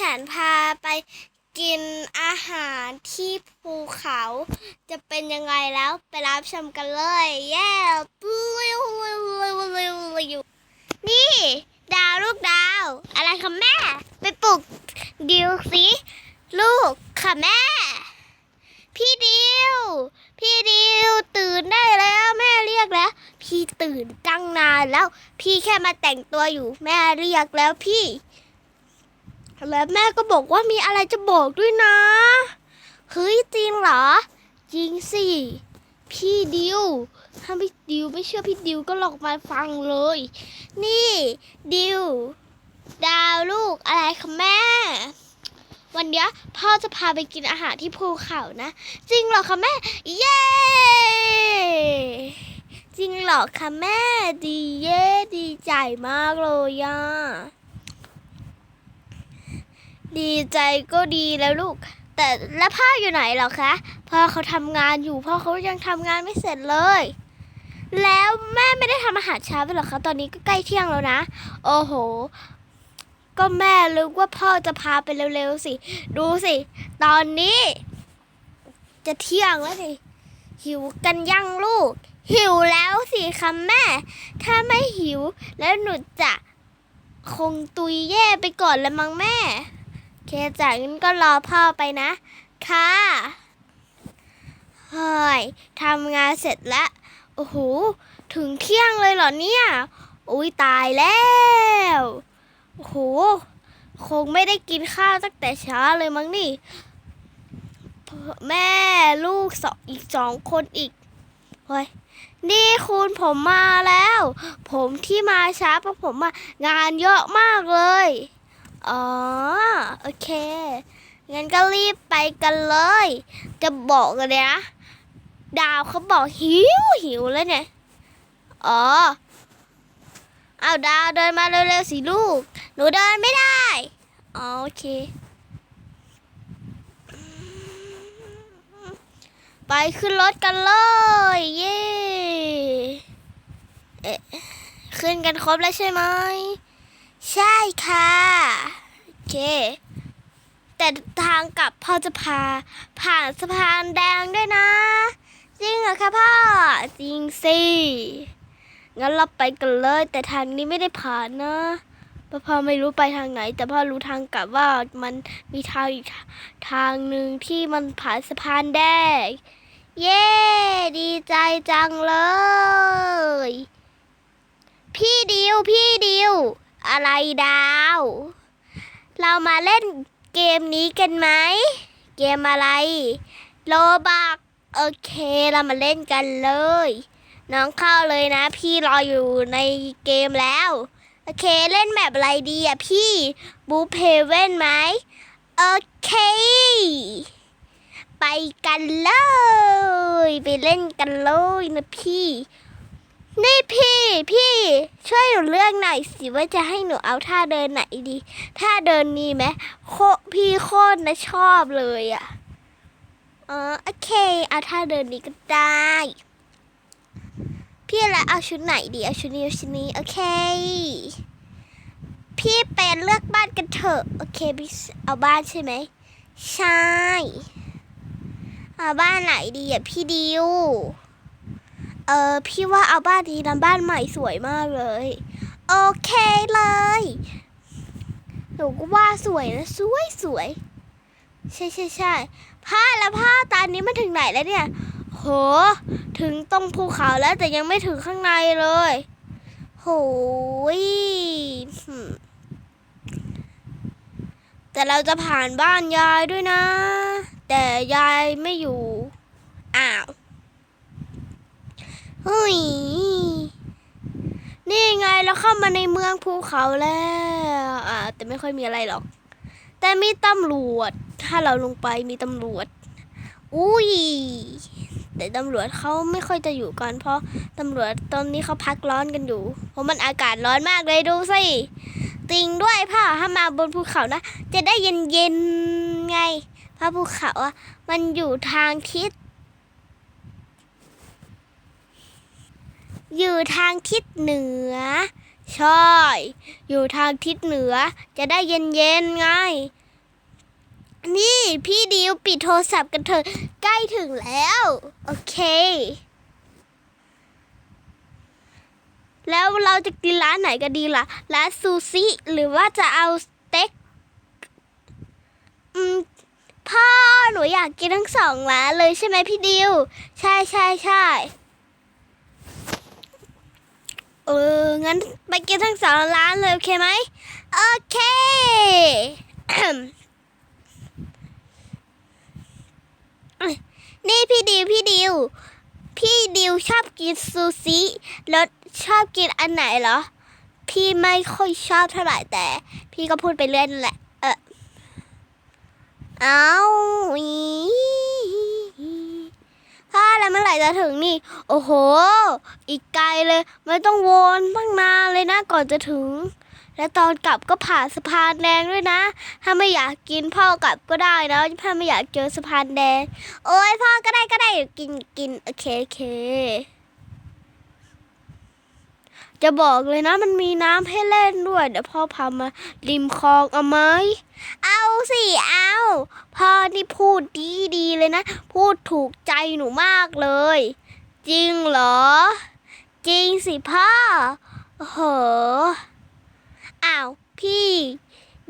ฉันพาไปกินอาหารที่ภูเขา จะเป็นยังไงแล้วไปรับชมกันเลย เย้นี่ ดาวลูกดาว อะไรคะแม่ ไปปลุกดิวสิลูกค่ะแม่ พี่ดิว พี่ดิวตื่นได้แล้วแม่เรียกแล้ว พี่ตื่นตั้งนานแล้ว พี่แค่มาแต่งตัวอยู่แม่เรียกแล้วพี่ แล้วแม่ก็บอกว่ามีอะไรจะบอกด้วยนะ เฮ้ยจริงเหรอ จริงสิ พี่ดิว ถ้าพี่ดิวไม่เชื่อพี่ดิวก็ลองมาฟังเลย นี่ ดิว ดาวลูกอะไรคะแม่ วันเนี้ยพ่อจะพาไปกินอาหารที่ภูเขานะ จริงเหรอคะแม่ เย้ จริงเหรอคะแม่ ดีเย้ดีใจมากเลยอะ ดีใจก็ดีแล้วลูก แต่แล้วพ่ออยู่ไหนหรอคะพ่อเขาทำงานอยู่พ่อเขายังทำงานไม่เสร็จเลย แล้วแม่ไม่ได้ทำอาหารเช้าไปหรอคะตอนนี้ก็ใกล้เที่ยงแล้วนะ โอ้โห ก็แม่รู้ว่าพ่อจะพาไปเร็วๆสิ ดูสิ ตอนนี้ จะเที่ยงแล้วสิหิวกันยังลูก หิวแล้วสิคะแม่ ถ้าไม่หิวแล้วหนูจะคงตุยแย่ไปก่อนละมั้งแม่ เคจากนั้นก็รอพ่อไปนะ ค่ะเฮ้ยทำงานเสร็จแล้ว โอ้โห ถึงเที่ยงเลยเหรอเนี่ย อุ้ยตายแล้ว โอ้โห คงไม่ได้กินข้าวตั้งแต่เช้าเลยมั้งนี่ แม่ลูกสองอีกสองคนอีกเฮ้ยนี่คุณผมมาแล้ว ผมที่มาช้าเพราะผมมางานเยอะมากเลย อ๋อ โอเค งั้นก็รีบไปกันเลย จะบอกเลยนะ ดาวเขาบอกหิวหิวแล้วเนี่ย อ๋อ เอาดาวเดินมาเร็วๆสิลูก หนูเดินไม่ได้ อ๋อโอเค ไปขึ้นรถกันเลย เย้เอ๊ะขึ้นกันครบแล้วใช่ไหม ใช่ค่ะ เค แต่ทางกลับพ่อจะพา ผ่านสะพานแดงด้วยนะ จริงเหรอคะพ่อ จริงสิงั้นเราไปกันเลย แต่ทางนี้ไม่ได้ผ่านนะเพราะพ่อไม่รู้ไปทางไหน แต่พ่อรู้ทางกลับว่ามันมีทางอีกทางหนึ่งที่มันผ่านสะพานแดงเย้ดีใจจังเลย พี่ดิว พี่ดิว อะไรดาว เรามาเล่นเกมนี้กันไหม เกมอะไรโลบักโอเค เรามาเล่นกันเลย น้องเข้าเลยนะ พี่รออยู่ในเกมแล้ว โอเคเล่นแบบอะไรดีอะพี่บูเพเว่นไหมโอเค ไปกันเลย ไปเล่นกันเลยนะพี่ นี่พี่พี่ ช่วยหนูเลือกหน่อยสิว่าจะให้หนูเอาท่าเดินไหนดีท่าเดินนี้ไหมโคพี่โคตรนะชอบเลยอะอ๋อโอเคเอาท่าเดินนี้ก็ได้ พี่ละเอาชุดไหนดีเอาชุดนี้เอาชุดนี้โอเค พี่เป็นเลือกบ้านกันเถอะโอเคพี่เอาบ้านใช่ไหมใช่เอาบ้านไหนดีอะพี่ดิว เออพี่ว่าเอาบ้านนี้นะบ้านใหม่สวยมากเลย โอเคเลย หนูก็ว่าสวยนะสวยสวยใช่ใช่ใช่ผ้าแล้วผ้าตอนนี้มันถึงไหนแล้วเนี่ย โห ถึงตรงภูเขาแล้วแต่ยังไม่ถึงข้างในเลย โหยแต่เราจะผ่านบ้านยายด้วยนะ แต่ยายไม่อยู่ อ้าว เฮ้ย นี่ไงเราเข้ามาในเมืองภูเขาแล้วอ่าแต่ไม่ค่อยมีอะไรหรอก แต่มีตำรวจ ถ้าเราลงไปมีตำรวจ อุ้ย แต่ตำรวจเขาไม่ค่อยจะอยู่กันเพราะตำรวจตอนนี้เขาพักร้อนกันอยู่ เพราะมันอากาศร้อนมากเลยดูสิจริงด้วยพ่อถ้ามาบนภูเขานะ จะได้เย็นเย็นๆไงเพราะภูเขาอะมันอยู่ทางทิศ อยู่ทางทิศเหนือ ใช่ อยู่ทางทิศเหนือ จะได้เย็นๆไง นี่พี่ดิวปิดโทรศัพท์กันเถอะใกล้ถึงแล้ว โอเค แล้วเราจะกินร้านไหนกันดีล่ะ ร้านซูชิหรือว่าจะเอาสเต็กอืมพ่อหนูอยากกินทั้งสองร้านเลยใช่ไหมพี่ดิว ใช่ใช่ใช่ เออ งั้นไปกินทั้งสองร้านเลย โอเคไหม โอเค นี่พี่ดิว พี่ดิว พี่ดิวชอบกินซูชิแล้วชอบกินอันไหนเหรอ พี่ไม่ค่อยชอบเท่าไหร่แต่ พี่ก็พูดไปเรื่อยนั่นแหละ เออ เอาอีพ่อ แล้วเมื่อไหร่จะถึงนี่ โอ้โห อีกไกลเลย ไม่ต้องวนตั้งนานเลยนะก่อนจะถึง และตอนกลับก็ผ่านสะพานแดงด้วยนะ ถ้าไม่อยากกินพ่อกลับก็ได้นะถ้าไม่อยากเจอสะพานแดง โอ้ยพ่อก็ได้ก็ได้กินกินโอเคโอเค จะบอกเลยนะมันมีน้ำให้เล่นด้วย เดี๋ยวพ่อพามาริมคลองเอาไหม เอาสิเอาพ่อนี่พูดดีดีเลยนะ พูดถูกใจหนูมากเลย จริงเหรอ จริงสิพ่อโอ้โหอ้าวพี่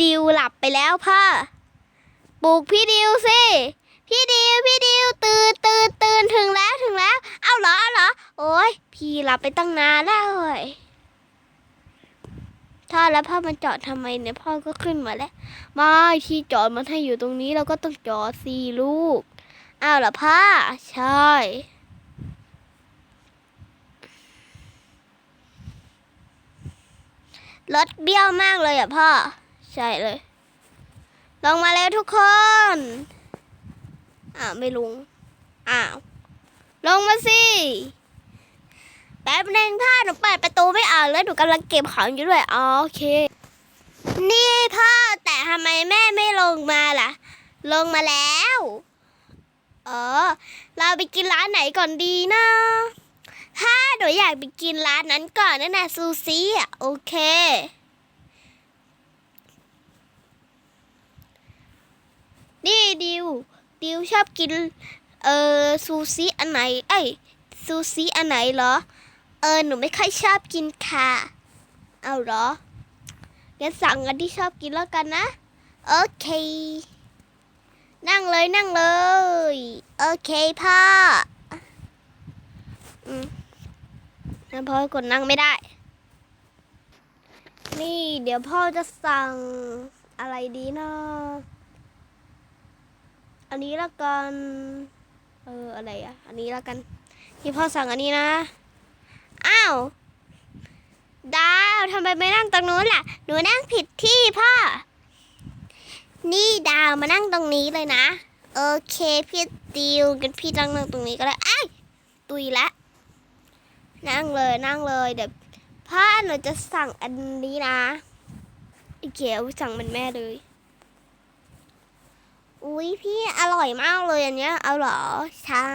ดิวหลับไปแล้วพ่อปลุกพี่ดิวสิ พี่ดิวพี่ดิวตื่นตื่นตื่นถึงแล้วถึงแล้ว เอาเหรอเอาเหรอโอ้ยพี่หลับไปตั้งนานแล้วเว้ยถ้าแล้วพ่อมาจอดทำไมเนี่ยพ่อก็ขึ้นมาแล้วไม่ที่จอดมันให้อยู่ตรงนี้เราก็ต้องจอดสิลูกอ้าวเหรอพ่อใช่รถเบี้ยวมากเลยอะพ่อ ใช่เลย ลงมาแล้วทุกคน อ้าไม่ลงอ้าวลงมาสิแป๊บนึงพ่อหนูเปิดประตูไม่ออกแล้วหนูกำลังเก็บของอยู่ด้วยอ๋อโอเค นี่พ่อแต่ทำไมแม่ไม่ลงมาล่ะ ลงมาแล้วเออเราไปกินร้านไหนก่อนดีนะถ้าหนูอยากไปกินร้านนั้นก่อนนั่นน่ะซูชิอะโอเค นี่ดิว ดิวชอบกิน เออซูชิอันไหน เอ้ยซูชิอันไหนเหรอ เออหนูไม่ค่อยชอบกินค่ะ เอาเหรองั้นสั่งอันที่ชอบกินแล้วกันนะ โอเค นั่งเลยนั่งเลย โอเคพ่ออืมงั้นพ่อกดนั่งไม่ได้ นี่เดี๋ยวพ่อจะสั่งอะไรดีนาะ อันนี้ละกัน เอออะไรอะ อันนี้ละกันที่พ่อสั่งอันนี้นะ อ้าว ดาวทำไมไม่นั่งตรงนู้นล่ะ หนูนั่งผิดที่พ่อ นี่ดาวมานั่งตรงนี้เลยนะ โอเคพี่ดิวกันพี่นั่งนั่งตรงนี้ก็ได้ไอ้ตุยละ นั่งเลยนั่งเลยเดี๋ยวพ่อหนูจะสั่งอันนี้นะไอ้เขียวสั่งมันแม่เลย อุ้ยพี่อร่อยมากเลยอันเนี้ยเอาเหรอ ใช่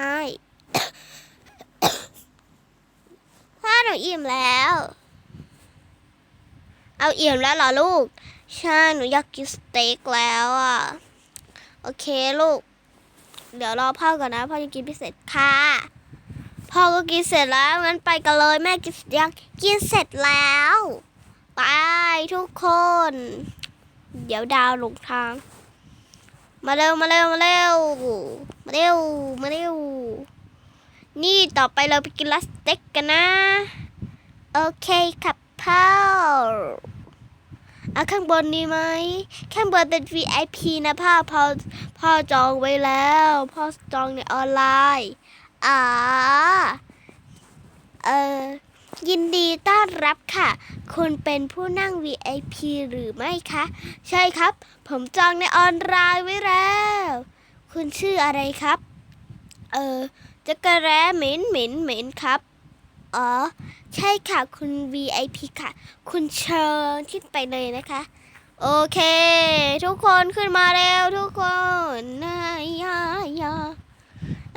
พ่อหนูอิ่มแล้ว เอาอิ่มแล้วเหรอลูก ใช่ หนูอยากกินสเต็กแล้วอะ โอเคลูก เดี๋ยวรอพ่อก่อนนะ พ่อจะกินพิเศษค่ะพ่อก็กินเสร็จแล้วงั้นไปกันเลยแม่กินยังกินเสร็จแล้ว ไปทุกคน เดี๋ยวดาวหลงทาง มาเร็วมาเร็วมาเร็วมาเร็วมาเร็วนี่ต่อไปเราไปกินลัสเต็กกันนะ โอเคครับพ่อเอาข้างบนดีไหมข้างบนเป็น VIP นะพ่อพ่อพ่อจองไว้แล้วพ่อจองในออนไลน์อ่าเออ ยินดีต้อนรับค่ะ คุณเป็นผู้นั่ง VIP หรือไม่คะ ใช่ครับ ผมจองในออนไลน์ไว้แล้ว คุณชื่ออะไรครับ เออจักรแร้เหม็นเหม็นเหม็นครับ อ๋อ ใช่ค่ะคุณ VIP ค่ะ คุณเชิญขึ้นไปเลยนะคะ โอเค ทุกคนขึ้นมาแล้วทุกคนนายายา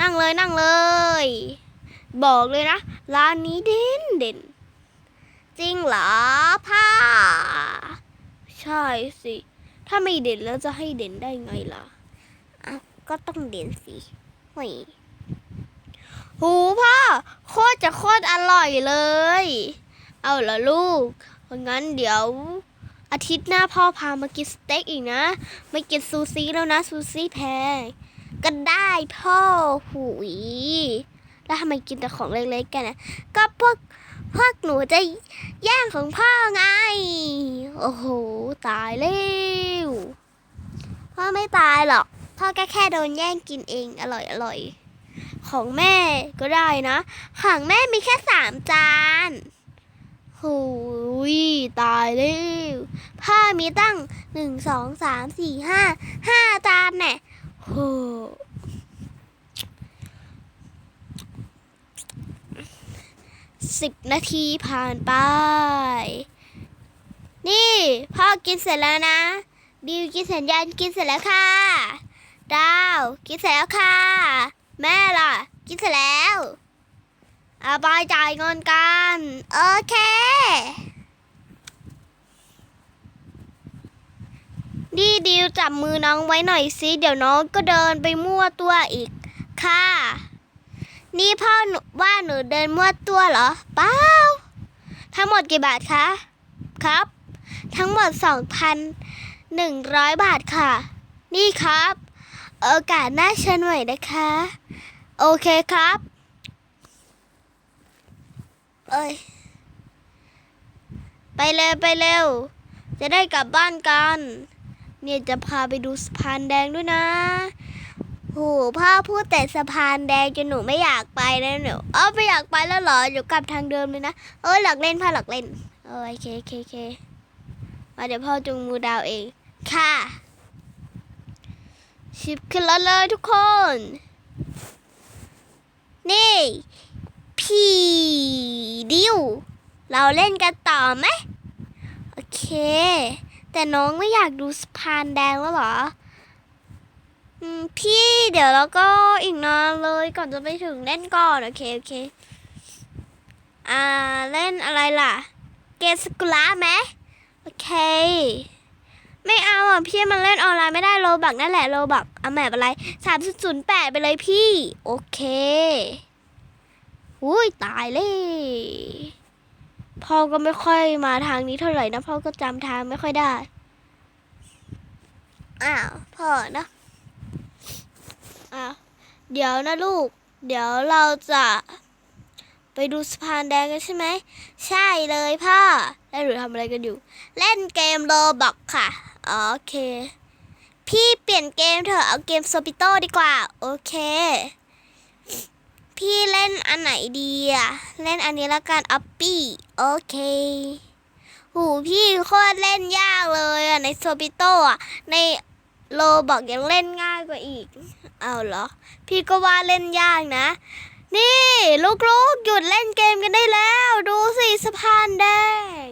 นั่งเลยนั่งเลย บอกเลยนะ ร้านนี้เด่นเด่น จริงเหรอพ่อใช่สิ ถ้าไม่เด่นแล้วจะให้เด่นได้ไงล่ะก็ต้องเรียนสิหอยหูพ่อ โคตรจะโคตรอร่อยเลย เอาละลูก งั้นเดี๋ยวอาทิตย์หน้าพ่อพามากินสเต็กอีกนะ ไม่กินซูซี่แล้วนะ ซูซี่แพง ก็ได้พ่อหุย แล้วทำไมกินแต่ของเล็กๆกันนะก็พวกพวกหนูจะแย่งของพ่อไง โอ้โห ตายแล้วพ่อไม่ตายหรอก พ่อก็แค่โดนแย่งกินเองอร่อยอร่อยของแม่ก็ได้นะของแม่มีแค่สามจานหูยตายแล้วพ่อมีตั้งหนึ่งสองสามสี่ห้าห้าจานแน่โห สิบนาทีผ่านไป นี่ พ่อกินเสร็จแล้วนะ ดิวกินเสร็จยันกินเสร็จแล้วค่ะ ดาว กินเสร็จแล้วค่ะ แม่ล่ะ กินเสร็จแล้วอาไปจ่ายเงินกัน โอเค ดีดิวจับมือน้องไว้หน่อยสิ เดี๋ยวน้องก็เดินไปมั่วตัวอีกค่ะ นี่พ่อหนูว่าหนูเดินมั่วตัวเหรอ เปล่า ทั้งหมดกี่บาทคะ ครับ ทั้งหมด 2,100 บาทค่ะ นี่ครับ โอกาสหน้าเชิญใหม่นะคะ โอเคครับ เอ้ย ไปเร็วไปเร็ว จะได้กลับบ้านกัน เนี่ยจะพาไปดูสะพานแดงด้วยนะ โหพ่อพูดแต่สะพานแดงจนหนูไม่อยากไปแล้วหนูเออไม่อยากไปแล้วเหรออยู่กลับทางเดิมเลยนะเออหลักเล่นพ่อหลักเล่นเออโอเคโอเคโอเคมาเดี๋ยวพ่อจุงมือดาวเอง ค่ะชิปขึ้นแล้วเลยทุกคน นี่พี่ดิวเราเล่นกันต่อไหมโอเค แต่น้องไม่อยากดูสะพานแดงแล้วเหรอ พี่เดี๋ยวเราก็อีกนานเลยก่อนจะไปถึงเล่นก่อน โอเค โอเค อ่า เล่นอะไรล่ะ เกมสกุล่าไหมโอเค ไม่เอาอะ พี่มันเล่นออนไลน์ไม่ได้โลบักนั่นแหละโลบักเอาแมปอะไรสามศูนย์แปดไปเลยพี่ โอเคอุ้ยตายเลยพ่อก็ไม่ค่อยมาทางนี้เท่าไหร่นะพ่อก็จำทางไม่ค่อยได้ อ้าวพ่อนะ อ้าวเดี๋ยวนะลูก เดี๋ยวเราจะ ไปดูสะพานแดงกันใช่ไหม ใช่เลยพ่อ แล้วหรือทำอะไรกันอยู่ เล่นเกมโรบอกค่ะ โอเค พี่เปลี่ยนเกมเถอะ เอาเกมโซปิโต้ดีกว่า โอเค พี่เล่นอันไหนดีอะเล่นอันนี้ละกันอัปปี้ โอเคหูพี่โคตรเล่นยากเลยอะในโซปิโต้อะใน โลบอกยังเล่นง่ายกว่าอีก เอาเหรอ พี่ก็ว่าเล่นยากนะ นี่ลูกๆ หยุดเล่นเกมกันได้แล้ว ดูสิสะพานแดง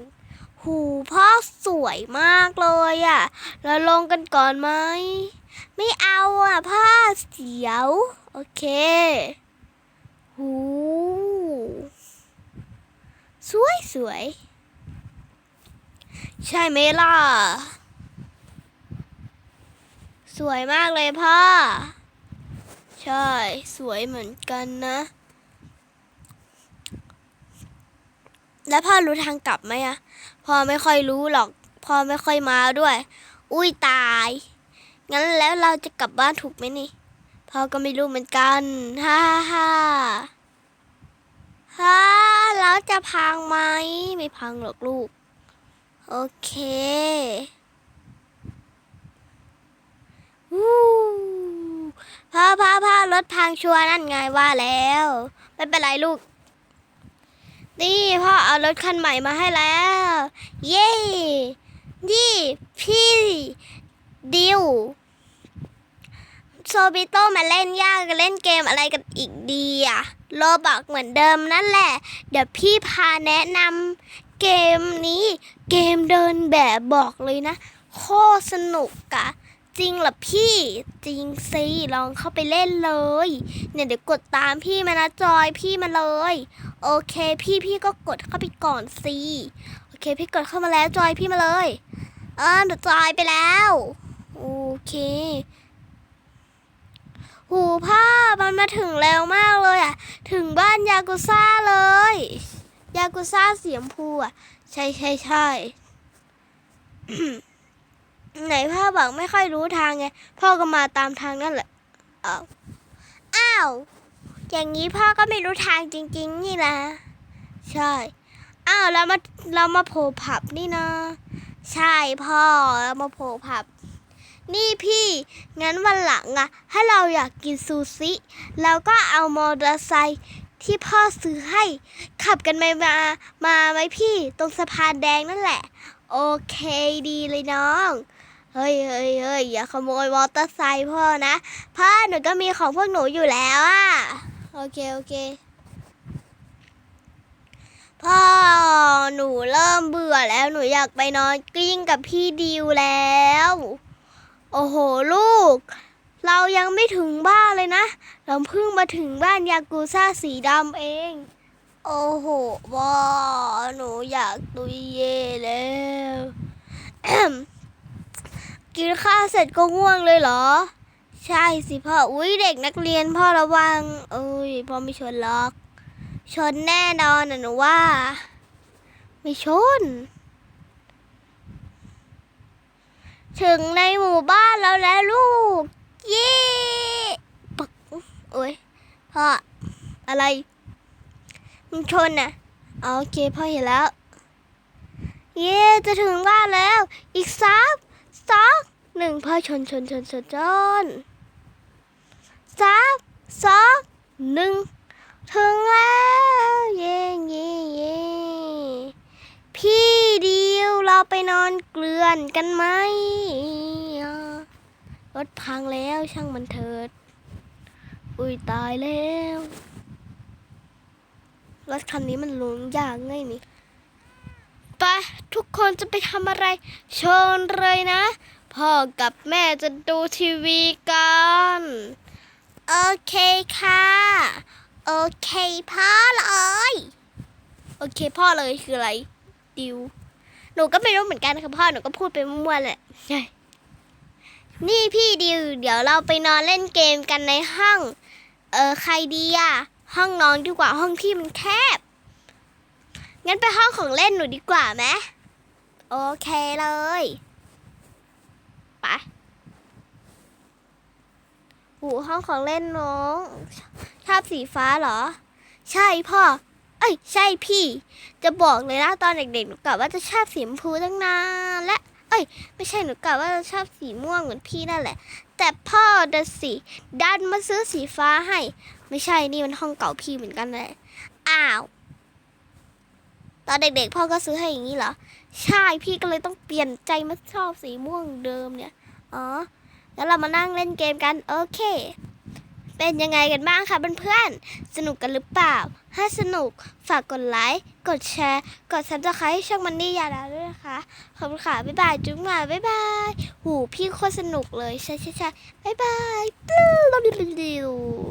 หูพ่อสวยมากเลยอะ่ะ เราลงกันก่อนไหม ไม่เอาอะพ่อเสียว โอเค หูสวยสวย ใช่ไหมล่ะ สวยมากเลยพ่อ ใช่ สวยเหมือนกันนะ แล้วพ่อรู้ทางกลับไหมอะพ่อไม่ค่อยรู้หรอก พ่อไม่ค่อยมาด้วย อุ้ยตาย งั้นแล้วเราจะกลับบ้านถูกไหมนี่ พ่อก็ไม่รู้เหมือนกัน ฮ่าฮ่าฮ่าแล้วจะพังไหม ไม่พังหรอกลูก โอเค พ่อพ่อพ่อรถพังชัวร์นั่นไงว่าแล้ว ไม่เป็นไรลูก นี่พ่อเอารถคันใหม่มาให้แล้ว เย้ นี่พี่ดิวโซบิโตมาเล่นยากเล่นเกมอะไรกันอีกดีอะโลบอกเหมือนเดิมนั่นแหละ เดี๋ยวพี่พาแนะนำเกมนี้ เกมเดินแบบบอกเลยนะ โคตรสนุกอะ จริงเหรอพี่จริงสิลองเข้าไปเล่นเลย เนี่ยเดี๋ยวกดตามพี่มานะจอยพี่มาเลย โอเค พี่พี่ก็กดเข้าไปก่อนสิโอเค พี่กดเข้ามาแล้วจอยพี่มาเลยเออเดี๋ยวจอยไปแล้วโอเคหูพ่อมันมาถึงเร็วมากเลยอะ ถึงบ้านยากุซ่าเลย ยากุซ่าเสีชมพูอะ ใช่ใช่ใช่ ไหนพ่อบอกไม่ค่อยรู้ทางไง พ่อก็มาตามทางนั่นแหละ อ้าว อ้าว อย่างนี้พ่อก็ไม่รู้ทางจริง ๆ นี่นะใช่ อ้าวเรามาเรามาโผล่ผับนี่นะใช่พ่อเรามาโผล่ผับ นี่พี่ งั้นวันหลังอะถ้าเราอยากกินซูชิเราก็เอามอเตอร์ไซค์ที่พ่อซื้อให้ ขับกันไปมา มาไหมพี่ ตรงสะพานแดงนั่นแหละ โอเคดีเลยน้อง เฮ้ยเฮ้ยเฮ้ยอย่าขโมยมอเตอร์ไซค์พ่อนะพ่อหนูก็มีของพวกหนูอยู่แล้วอะโอเคโอเค พ่อหนูเริ่มเบื่อแล้วหนูอยากไปนอนกลิ้งกับพี่ดิวแล้ว โอ้โหลูก เรายังไม่ถึงบ้านเลยนะ เราเพิ่งมาถึงบ้านยากูซ่าสีดำเอง โอ้โหพ่อหนูอยากตุยเย่แล้ว กินข้าวเสร็จก็ง่วงเลยเหรอ ใช่สิพ่อ อุ้ยเด็กนักเรียนพ่อระวังเอ้ยพ่อไม่ชนหรอก ชนแน่นอนนะหนูว่า ไม่ชน ถึงในหมู่บ้านแล้วแล้วลูก เย้ปักโอ้ยพ่ออะไร มันชนน่ะโอเคพ่อเห็นแล้ว เย้ จะถึงบ้านแล้ว อีกสาม สองหนึ่งพ่อชนชนชนชนชนสามสองหนึ่งถึงแล้วเย้เย้เย้พี่ดิวเราไปนอนเกลือนกันไหมรถพังแล้วช่างมันเถิด อุ้ยตายแล้วรถคันนี้มันหลงยากไงนี่ ไปทุกคนจะไปทำอะไรเชิญเลยนะ พ่อกับแม่จะดูทีวีกัน โอเคค่ะ โอเคพ่อเลย โอเคพ่อเลยคืออะไร ดิว หนูก็ไม่รู้เหมือนกันค่ะพ่อหนูก็พูดไปมั่วๆแหละใช่นี่พี่ดิว เดี๋ยวเราไปนอนเล่นเกมกันในห้อง เออใครดีอะห้องนอนดีกว่าห้องพี่มันแคบ งั้นไปห้องของเล่นหนูดีกว่าไหมโอเคเลยไปหูห้องของเล่นน้องชอบสีฟ้าเหรอ ใช่พ่อ เอ้ย ใช่พี่ จะบอกเลยนะตอนเด็กๆหนูกะว่าจะชอบสีชมพูตั้งนานและ เอ้ย ไม่ใช่หนูกะว่าจะชอบสีม่วงเหมือนพี่นั่นแหละ แต่พ่อดันสีดันมาซื้อสีฟ้าให้ ไม่ใช่นี่มันห้องเก่าพี่เหมือนกันเลยอ้าว ตอนเด็กๆพ่อก็ซื้อให้อย่างนี้เหรอ ใช่พี่ก็เลยต้องเปลี่ยนใจมาชอบสีม่วงเดิมเนี่ย อ๋อ แล้วเรามานั่งเล่นเกมกัน โอเค เป็นยังไงกันบ้างคะเพื่อนๆ สนุกกันหรือเปล่า ถ้าสนุกฝากกดไลค์ กดแชร์ กดซับสไครต์ให้ช่องมันนี่ยาดาด้วยนะคะ ขอบคุณค่ะ บ๊ายบาย จุ๊บหน่อยบ๊ายบาย หูพี่โคตรสนุกเลย ใช่ใช่ใช่บ๊ายบายปลื้ม